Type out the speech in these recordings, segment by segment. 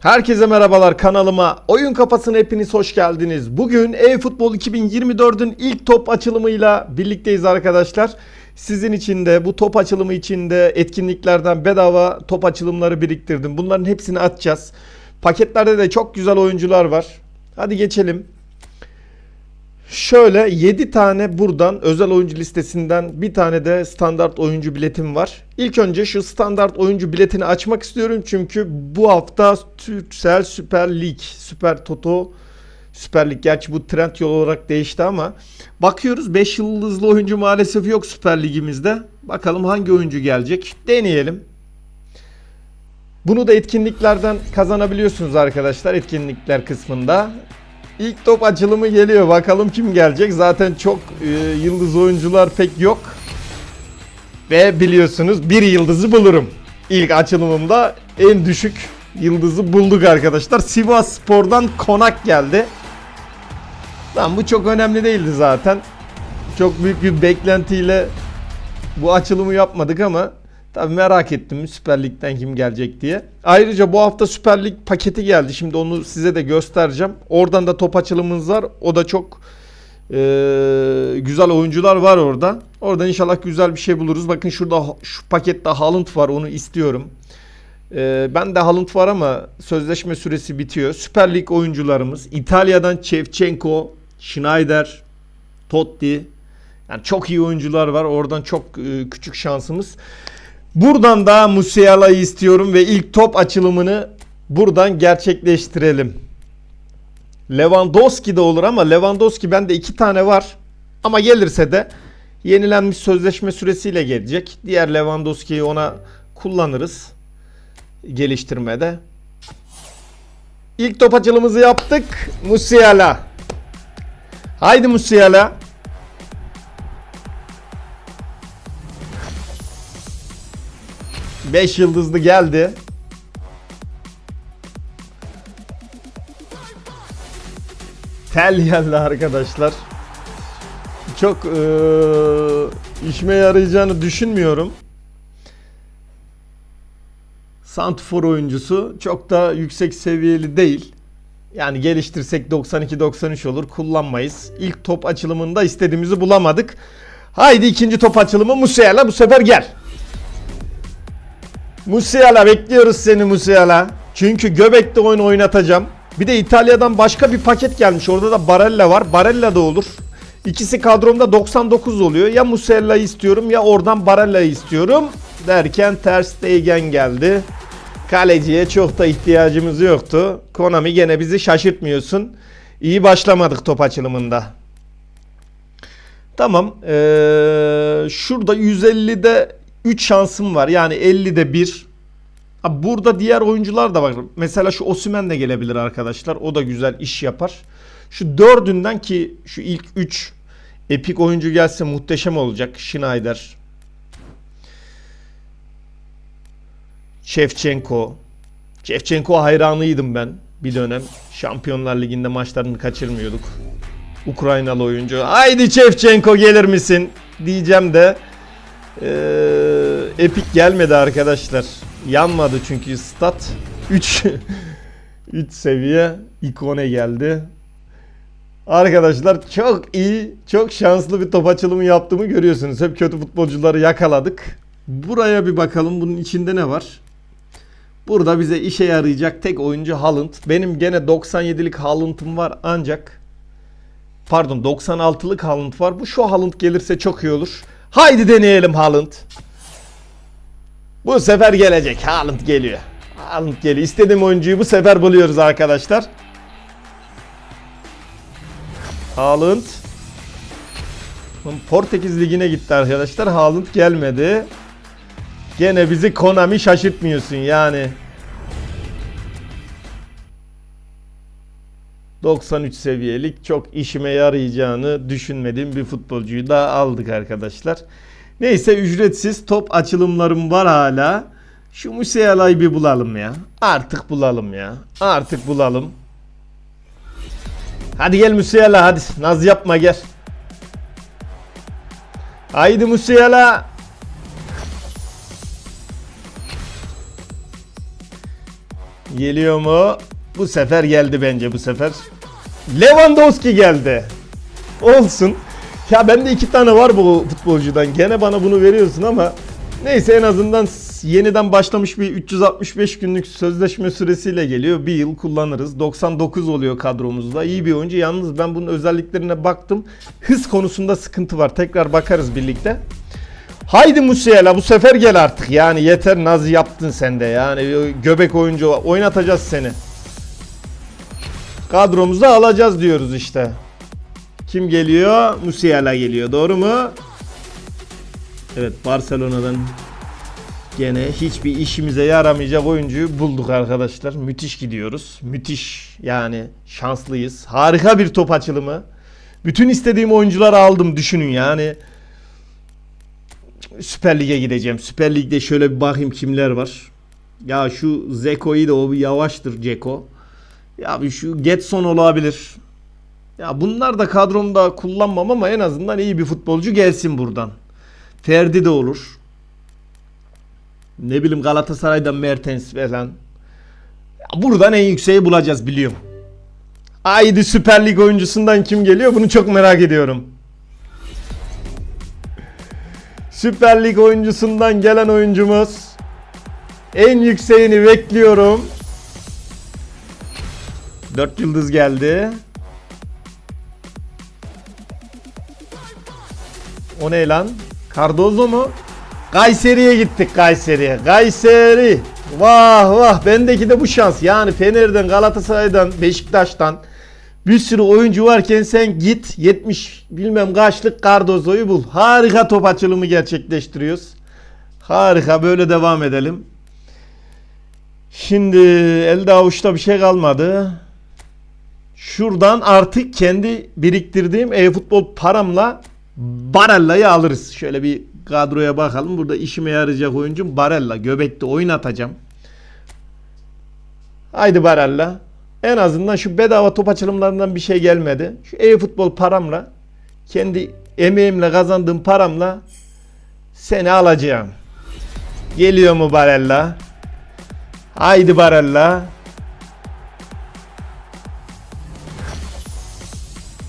Herkese merhabalar kanalıma. Oyun kafasına hepiniz hoş geldiniz. Bugün e-futbol 2024'ün ilk top açılımıyla birlikteyiz arkadaşlar. Sizin için de bu top açılımı için de etkinliklerden bedava top açılımları biriktirdim. Bunların hepsini atacağız. Paketlerde de çok güzel oyuncular var. Hadi geçelim. Şöyle 7 tane buradan özel oyuncu listesinden bir tane de standart oyuncu biletim var. İlk önce şu standart oyuncu biletini açmak istiyorum çünkü bu hafta Türksel Süper Lig, Süper Toto Süper Lig gerçi bu trend yol olarak değişti ama bakıyoruz 5 yıldızlı oyuncu maalesef yok Süper Ligimizde. Bakalım hangi oyuncu gelecek. Deneyelim. Bunu da etkinliklerden kazanabiliyorsunuz arkadaşlar etkinlikler kısmında. İlk top açılımı geliyor. Bakalım kim gelecek. Zaten çok e, yıldız oyuncular pek yok. Ve biliyorsunuz bir yıldızı bulurum. İlk açılımımda en düşük yıldızı bulduk arkadaşlar. Sivas Spor'dan Konak geldi. Lan bu çok önemli değildi zaten. Çok büyük bir beklentiyle bu açılımı yapmadık ama tabii merak ettim Süper Lig'den kim gelecek diye. Ayrıca bu hafta Süper Lig paketi geldi. Şimdi onu size de göstereceğim. Oradan da top açılımımız var. O da çok eee, güzel oyuncular var orada. Orada inşallah güzel bir şey buluruz. Bakın şurada şu pakette Haaland var. Onu istiyorum. Eee ben de Haaland var ama sözleşme süresi bitiyor. Süper Lig oyuncularımız İtalya'dan Shevchenko, Schneider, Totti. Yani çok iyi oyuncular var. Oradan çok e, küçük şansımız. Buradan da Musiala'yı istiyorum ve ilk top açılımını buradan gerçekleştirelim. Lewandowski de olur ama Lewandowski bende iki tane var. Ama gelirse de yenilenmiş sözleşme süresiyle gelecek. Diğer Lewandowski'yi ona kullanırız geliştirmede. İlk top açılımımızı yaptık. Musiala. Haydi Musiala. Beş yıldızlı geldi. Tel geldi arkadaşlar. Çok eee, işime yarayacağını düşünmüyorum. Santrfor oyuncusu çok da yüksek seviyeli değil. Yani geliştirsek 92-93 olur kullanmayız. İlk top açılımında istediğimizi bulamadık. Haydi ikinci top açılımı Musiala bu sefer gel. Musiala bekliyoruz seni Musiala. Çünkü Göbek'te oyun oynatacağım. Bir de İtalya'dan başka bir paket gelmiş. Orada da Barella var. Barella da olur. İkisi kadromda 99 oluyor. Ya Musiala'yı istiyorum ya oradan Barella'yı istiyorum. Derken Ter Stegen geldi. Kaleciye çok da ihtiyacımız yoktu. Konami gene bizi şaşırtmıyorsun. İyi başlamadık top açılımında. Tamam. Ee, şurada 150'de 3 şansım var. Yani 50'de 1. Ha, burada diğer oyuncular da var. Mesela şu Osimhen de gelebilir arkadaşlar. O da güzel iş yapar. Şu dördünden ki şu ilk 3 epik oyuncu gelse muhteşem olacak. Schneider. Şevçenko. Şevçenko hayranıydım ben bir dönem. Şampiyonlar Ligi'nde maçlarını kaçırmıyorduk. Ukraynalı oyuncu. Haydi Şevçenko gelir misin? Diyeceğim de ee, epik gelmedi arkadaşlar. Yanmadı çünkü stat 3 3 seviye ikone geldi. Arkadaşlar çok iyi, çok şanslı bir top açılımı yaptığımı görüyorsunuz. Hep kötü futbolcuları yakaladık. Buraya bir bakalım bunun içinde ne var? Burada bize işe yarayacak tek oyuncu Haaland. Benim gene 97'lik Haaland'ım var ancak pardon 96'lık Haaland var. Bu şu Haaland gelirse çok iyi olur. Haydi deneyelim Haaland. Bu sefer gelecek. Haaland geliyor. Haaland geliyor. İstediğim oyuncuyu bu sefer buluyoruz arkadaşlar. Haaland. Portekiz Ligi'ne gitti arkadaşlar. Haaland gelmedi. Gene bizi Konami şaşırtmıyorsun yani. 93 seviyelik çok işime yarayacağını düşünmediğim bir futbolcuyu da aldık arkadaşlar. Neyse ücretsiz top açılımlarım var hala. Şu Musiala'yı bir bulalım ya. Artık bulalım ya. Artık bulalım. Hadi gel Musiala hadi. Naz yapma gel. Haydi Musiala. Geliyor mu? Bu sefer geldi bence bu sefer. Lewandowski geldi. Olsun. Ya bende iki tane var bu futbolcudan. Gene bana bunu veriyorsun ama neyse en azından yeniden başlamış bir 365 günlük sözleşme süresiyle geliyor. Bir yıl kullanırız. 99 oluyor kadromuzda. İyi bir oyuncu. Yalnız ben bunun özelliklerine baktım. Hız konusunda sıkıntı var. Tekrar bakarız birlikte. Haydi Musiala bu sefer gel artık. Yani yeter Nazi yaptın sen de. Yani göbek oyuncu oynatacağız seni. Kadromuzda alacağız diyoruz işte. Kim geliyor? Musiala geliyor. Doğru mu? Evet Barcelona'dan gene hiçbir işimize yaramayacak oyuncuyu bulduk arkadaşlar. Müthiş gidiyoruz. Müthiş yani şanslıyız. Harika bir top açılımı. Bütün istediğim oyuncuları aldım düşünün yani. Süper Lig'e gideceğim. Süper Lig'de şöyle bir bakayım kimler var. Ya şu Zeko'yu da o bir yavaştır Ceko. Ya bir şu Getson olabilir. Ya bunlar da kadromda kullanmam ama en azından iyi bir futbolcu gelsin buradan. Ferdi de olur. Ne bileyim Galatasaray'dan Mertens falan. Buradan en yükseği bulacağız biliyorum. Haydi Süper Lig oyuncusundan kim geliyor bunu çok merak ediyorum. Süper Lig oyuncusundan gelen oyuncumuz. En yükseğini bekliyorum. 4 yıldız geldi. O ne lan? Cardozo mu? Kayseri'ye gittik Kayseri'ye. Kayseri. Vah vah bendeki de bu şans. Yani Fener'den, Galatasaray'dan, Beşiktaş'tan bir sürü oyuncu varken sen git 70 bilmem kaçlık Cardozo'yu bul. Harika top açılımı gerçekleştiriyoruz. Harika böyle devam edelim. Şimdi elde avuçta bir şey kalmadı. Şuradan artık kendi biriktirdiğim e-futbol paramla Barella'yı alırız. Şöyle bir kadroya bakalım. Burada işime yarayacak oyuncum Barella. Göbekte oynatacağım. Haydi Barella. En azından şu bedava top açılımlarından bir şey gelmedi. Şu e-futbol paramla kendi emeğimle kazandığım paramla seni alacağım. Geliyor mu Barella? Haydi Barella.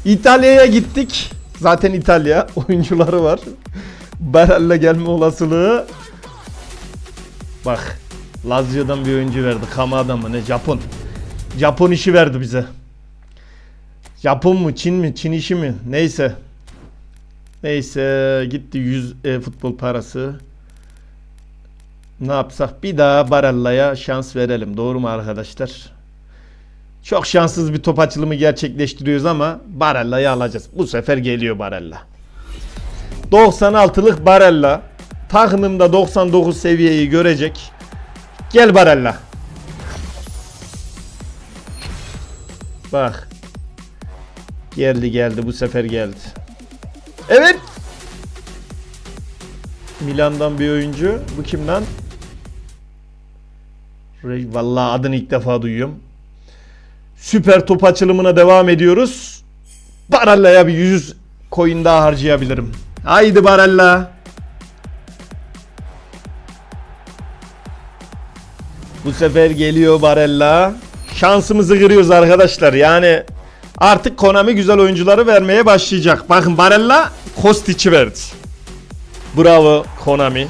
İtalya'ya gittik. Zaten İtalya oyuncuları var. Barella gelme olasılığı. Bak. Lazio'dan bir oyuncu verdi. Kamada mı ne? Japon. Japon işi verdi bize. Japon mu? Çin mi? Çin işi mi? Neyse. Neyse gitti 100 e, futbol parası. Ne yapsak? Bir daha Barella'ya şans verelim. Doğru mu arkadaşlar? Çok şanssız bir top açılımı gerçekleştiriyoruz ama Barella'yı alacağız. Bu sefer geliyor Barella. 96'lık Barella. Takımımda 99 seviyeyi görecek. Gel Barella. Bak. Geldi geldi bu sefer geldi. Evet. Milan'dan bir oyuncu. Bu kim lan? Vallahi adını ilk defa duyuyorum. Süper top açılımına devam ediyoruz. Barella'ya bir 100 coin daha harcayabilirim. Haydi Barella. Bu sefer geliyor Barella. Şansımızı kırıyoruz arkadaşlar. Yani artık Konami güzel oyuncuları vermeye başlayacak. Bakın Barella Kostic'i verdi. Bravo Konami.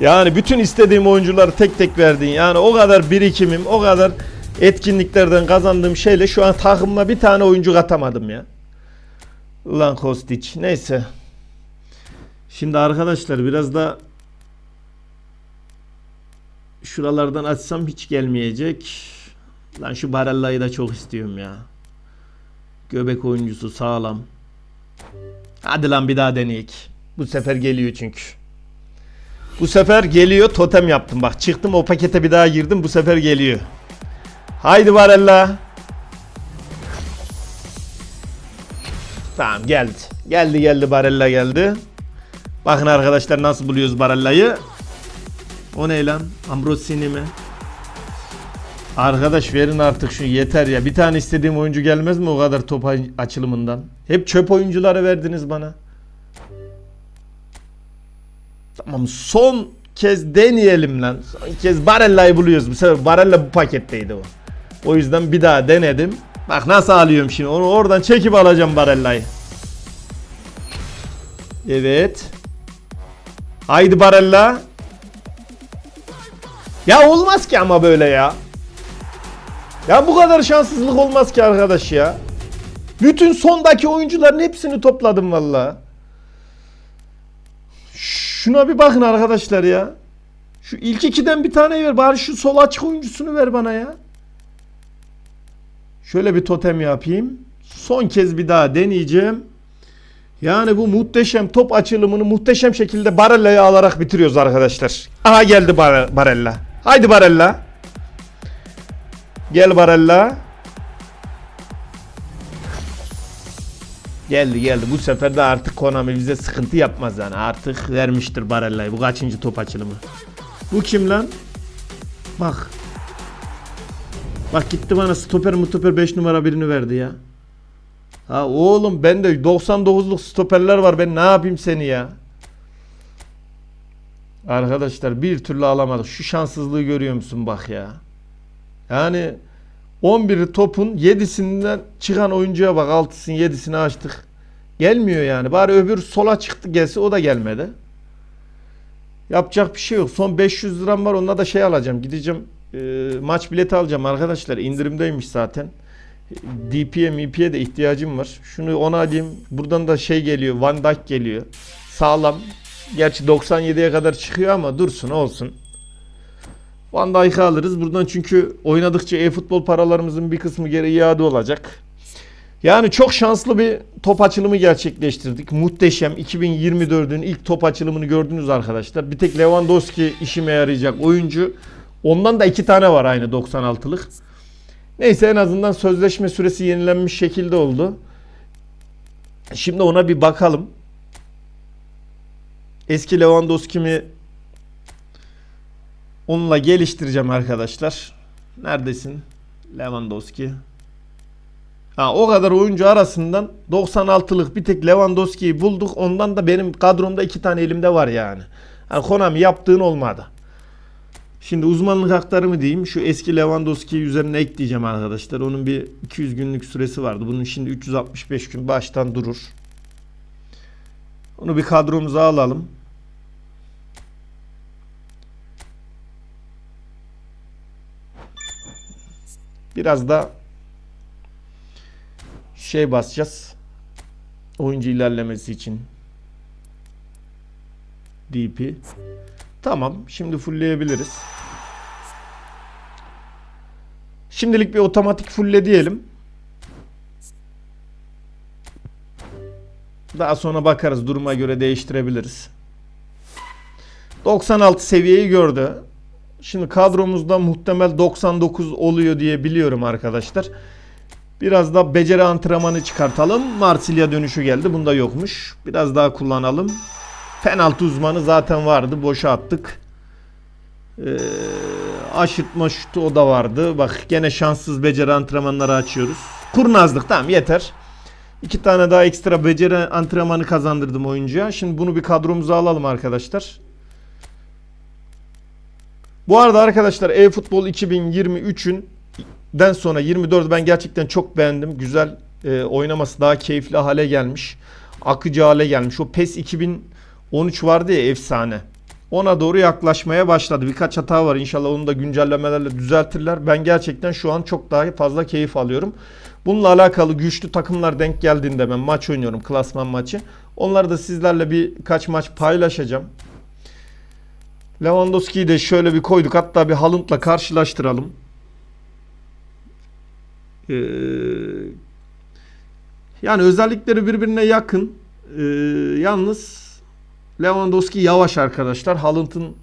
Yani bütün istediğim oyuncuları tek tek verdin. Yani o kadar birikimim, o kadar etkinliklerden kazandığım şeyle şu an takımıma bir tane oyuncu katamadım ya. Ulan Kostic. Neyse. Şimdi arkadaşlar biraz da şuralardan açsam hiç gelmeyecek. Lan şu Barella'yı da çok istiyorum ya. Göbek oyuncusu sağlam. Hadi lan bir daha deneyek. Bu sefer geliyor çünkü. Bu sefer geliyor totem yaptım bak çıktım o pakete bir daha girdim bu sefer geliyor. Haydi Barella. Tamam geldi. Geldi geldi Barella geldi. Bakın arkadaşlar nasıl buluyoruz Barella'yı. O ne lan? Ambrosini mi? Arkadaş verin artık şu yeter ya. Bir tane istediğim oyuncu gelmez mi o kadar top açılımından? Hep çöp oyuncuları verdiniz bana. Tamam son kez deneyelim lan. Son kez Barella'yı buluyoruz. Bu sefer Barella bu paketteydi o. O yüzden bir daha denedim. Bak nasıl alıyorum şimdi. Onu oradan çekip alacağım Barella'yı. Evet. Haydi Barella. Ya olmaz ki ama böyle ya. Ya bu kadar şanssızlık olmaz ki arkadaş ya. Bütün sondaki oyuncuların hepsini topladım valla. Şuna bir bakın arkadaşlar ya. Şu ilk ikiden bir tane ver. Bari şu sol açık oyuncusunu ver bana ya. Şöyle bir totem yapayım. Son kez bir daha deneyeceğim. Yani bu muhteşem top açılımını muhteşem şekilde Barella'yı alarak bitiriyoruz arkadaşlar. Aha geldi Bar- Barella. Haydi Barella. Gel Barella. Geldi geldi. Bu sefer de artık Konami bize sıkıntı yapmaz yani. Artık vermiştir Barella'yı. Bu kaçıncı top açılımı? Bu kim lan? Bak. Bak gitti bana stoper mutoper 5 numara birini verdi ya. Ha oğlum bende 99'luk stoperler var. Ben ne yapayım seni ya? Arkadaşlar bir türlü alamadık. Şu şanssızlığı görüyor musun bak ya. Yani 11 topun 7'sinden çıkan oyuncuya bak 6'sını 7'sini açtık. Gelmiyor yani. Bari öbür sola çıktı gelse o da gelmedi. Yapacak bir şey yok. Son 500 liram var. Onunla da şey alacağım. Gideceğim e, maç bileti alacağım arkadaşlar. İndirimdeymiş zaten. DP'ye MP'ye de ihtiyacım var. Şunu ona alayım. Buradan da şey geliyor. Van Dijk geliyor. Sağlam. Gerçi 97'ye kadar çıkıyor ama dursun olsun. Van Dijk'ı alırız. Buradan çünkü oynadıkça e-futbol paralarımızın bir kısmı geri iade olacak. Yani çok şanslı bir top açılımı gerçekleştirdik. Muhteşem 2024'ün ilk top açılımını gördünüz arkadaşlar. Bir tek Lewandowski işime yarayacak oyuncu. Ondan da iki tane var aynı 96'lık. Neyse en azından sözleşme süresi yenilenmiş şekilde oldu. Şimdi ona bir bakalım. Eski Lewandowski mi onunla geliştireceğim arkadaşlar. Neredesin? Lewandowski. Ha, o kadar oyuncu arasından 96'lık bir tek Lewandowski'yi bulduk. Ondan da benim kadromda iki tane elimde var yani. yani Konami yaptığın olmadı. Şimdi uzmanlık hakları mı diyeyim? Şu eski Lewandowski'yi üzerine ekleyeceğim arkadaşlar. Onun bir 200 günlük süresi vardı. Bunun şimdi 365 gün baştan durur. Onu bir kadromuza alalım. Biraz da şey basacağız. Oyuncu ilerlemesi için. DP. Tamam. Şimdi fullleyebiliriz. Şimdilik bir otomatik fullle diyelim. Daha sonra bakarız. Duruma göre değiştirebiliriz. 96 seviyeyi gördü. Şimdi kadromuzda muhtemel 99 oluyor diye biliyorum arkadaşlar. Biraz da beceri antrenmanı çıkartalım. Marsilya dönüşü geldi. Bunda yokmuş. Biraz daha kullanalım. Penaltı uzmanı zaten vardı. Boşa attık. Ee, aşırtma şutu o da vardı. Bak gene şanssız beceri antrenmanları açıyoruz. Kurnazlık tamam yeter. İki tane daha ekstra beceri antrenmanı kazandırdım oyuncuya. Şimdi bunu bir kadromuza alalım arkadaşlar. Bu arada arkadaşlar e-futbol 2023'ün den sonra 24 ben gerçekten çok beğendim. Güzel e, oynaması daha keyifli hale gelmiş. Akıcı hale gelmiş. O PES 2013 vardı ya efsane. Ona doğru yaklaşmaya başladı. Birkaç hata var. İnşallah onu da güncellemelerle düzeltirler. Ben gerçekten şu an çok daha fazla keyif alıyorum. Bununla alakalı güçlü takımlar denk geldiğinde ben maç oynuyorum. Klasman maçı. Onları da sizlerle birkaç maç paylaşacağım. Lewandowski'yi de şöyle bir koyduk. Hatta bir Haaland'la karşılaştıralım. Ee, yani özellikleri birbirine yakın. Ee, yalnız Lewandowski yavaş arkadaşlar. Haaland'ın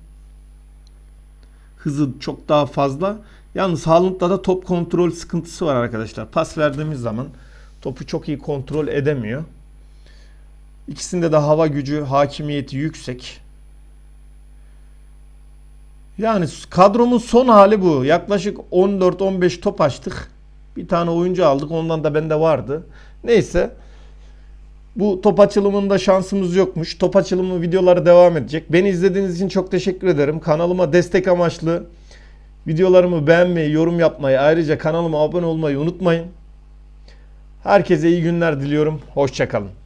hızı çok daha fazla. Yalnız Haaland'da da top kontrol sıkıntısı var arkadaşlar. Pas verdiğimiz zaman topu çok iyi kontrol edemiyor. İkisinde de hava gücü, hakimiyeti yüksek. Yani kadromun son hali bu. Yaklaşık 14-15 top açtık. Bir tane oyuncu aldık. Ondan da bende vardı. Neyse. Bu top açılımında şansımız yokmuş. Top açılımı videoları devam edecek. Beni izlediğiniz için çok teşekkür ederim. Kanalıma destek amaçlı videolarımı beğenmeyi, yorum yapmayı, ayrıca kanalıma abone olmayı unutmayın. Herkese iyi günler diliyorum. Hoşçakalın.